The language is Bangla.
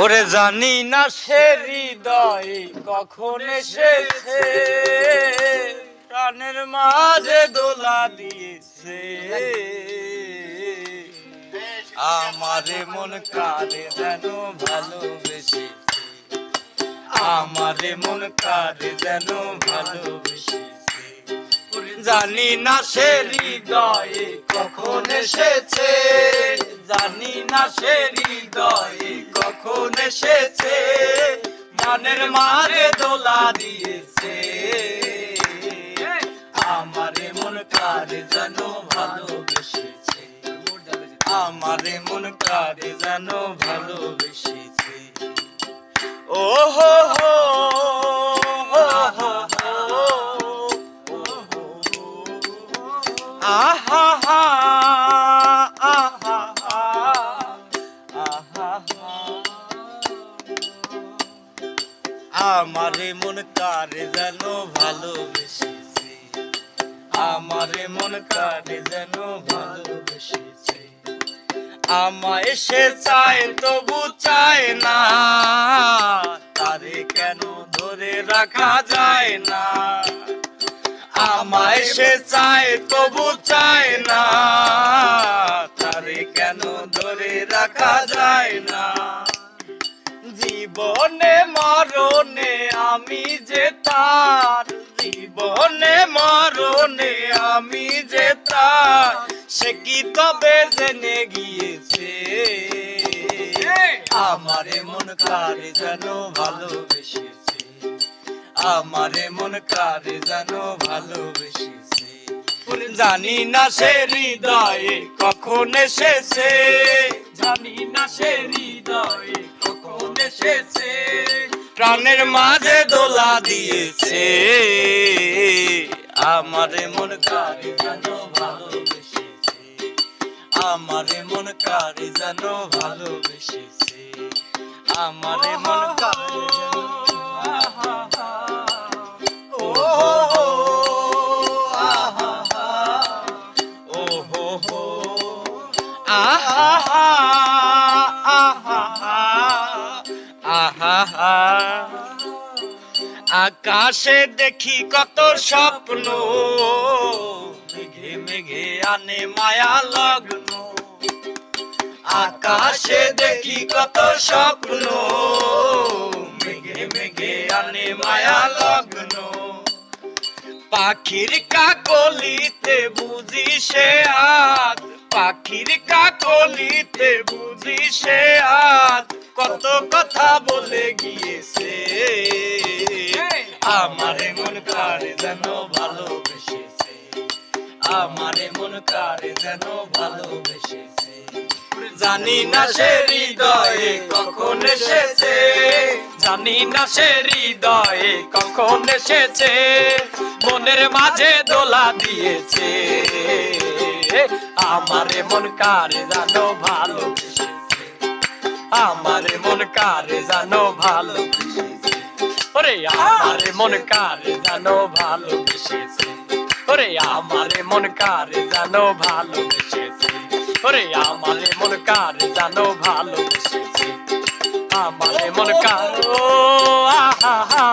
ওরে জানি না সে হৃদয় কখন এসেছে। প্রাণের মাঝে দোলা দিয়েছে। আমারে মন কারে যেন ভালোবেসে আমারে মন কারে যেন ভালোবেসে জানি না সে হৃদয়ে কখন এসেছে। জানি না সে হৃদয়ে কখন এসেছে। মনের মারে দোলা দিয়েছে। আমারে মন কারে যেন ভালোবেসেছে। আমার মন কারে যেন ভালোবেসেছে। ও হো হো। আহা হা। আমারে মন কারে যেন ভালোবেসেছে? আমারে মন কারে যেন ভালোবেসেছে? আমায় সে চায়, তবু চায় না। তারে কেন ধরে রাখা যায় না? আমায় সে চায়, তবু চায় না। তারে কেন ধরে রাখা যায় না? জীবনে মরণে আমি যে তার জীবনে মরণে আমি যে তার সে কি তবে জেনে গিয়েছে? আমারে মন কারে যেন ভালোবেসেছে? আমারে মন কারে যেন ভালোবেসেছে? জানি না সে হৃদয়ে কখন এসেছে। জানি না সে হৃদয়ে কখন এসেছে। প্রাণের মাঝে দোলা দিয়েছে। আমারে মন কারে যেন ভালোবেসেছে? আমারে মন কারে যেন ভালোবেসেছে? আমারে মন আকাশে দেখি কত স্বপ্ন। মেঘে মেঘে আনে মায়া লগ্ন। আকাশে দেখি কত স্বপ্ন। মেঘে মেঘে আনে মায়া লগ্ন। পাখির কাকলিতে বুঝি সে আজ। পাখির কাকলিতে গিয়েছে। আমারে মন কারে যেন ভালোবেসেছে। আমারে মন কারে যেন ভালোবেসেছে। জানি না সে হৃদয়ে কখন এসেছে। জানি না সে হৃদয়ে কখন এসেছে। মনের মাঝে দোলা দিয়েছে। আমারে মন কারে জানো ভালোবেসেছে। আমারে মন কারে জানো ভালো ওরে আমারে মন কারে জানো ভালো ওরে আমারে মন কারে জানো ভালো ওরে আমারে মন কারে জানো ভালো আমারে মন কার ও আহা।